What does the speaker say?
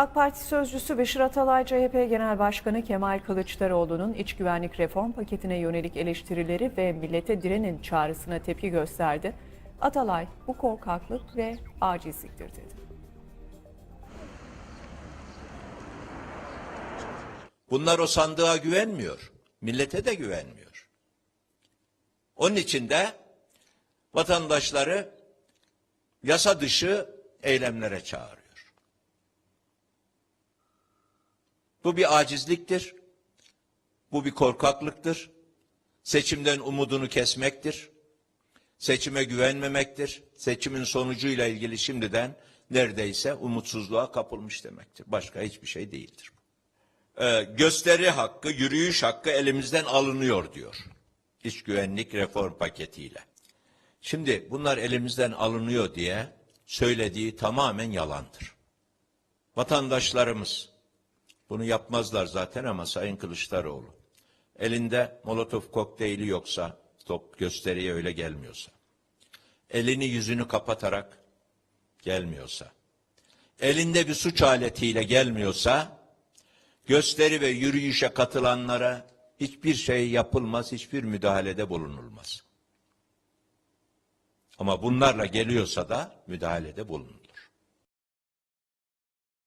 AK Parti sözcüsü Beşir Atalay, CHP Genel Başkanı Kemal Kılıçdaroğlu'nun iç güvenlik reform paketine yönelik eleştirileri ve millete direnin çağrısına tepki gösterdi. Atalay, bu korkaklık ve acizliktir dedi. Bunlar o sandığa güvenmiyor. Millete de güvenmiyor. Onun için de vatandaşları yasa dışı eylemlere çağırıyor. Bu bir acizliktir. Bu bir korkaklıktır. Seçimden umudunu kesmektir. Seçime güvenmemektir. Seçimin sonucuyla ilgili şimdiden neredeyse umutsuzluğa kapılmış demektir. Başka hiçbir şey değildir. Ee, gösteri hakkı, yürüyüş hakkı elimizden alınıyor diyor. İç güvenlik reform paketiyle. Şimdi bunlar elimizden alınıyor diye söylediği tamamen yalandır. Vatandaşlarımız bunu yapmazlar zaten ama Sayın Kılıçdaroğlu elinde molotof kokteyli yoksa top gösteriye öyle gelmiyorsa elini yüzünü kapatarak gelmiyorsa elinde bir suç aletiyle gelmiyorsa gösteri ve yürüyüşe katılanlara hiçbir şey yapılmaz, hiçbir müdahalede bulunulmaz. Ama bunlarla geliyorsa da müdahalede bulunur.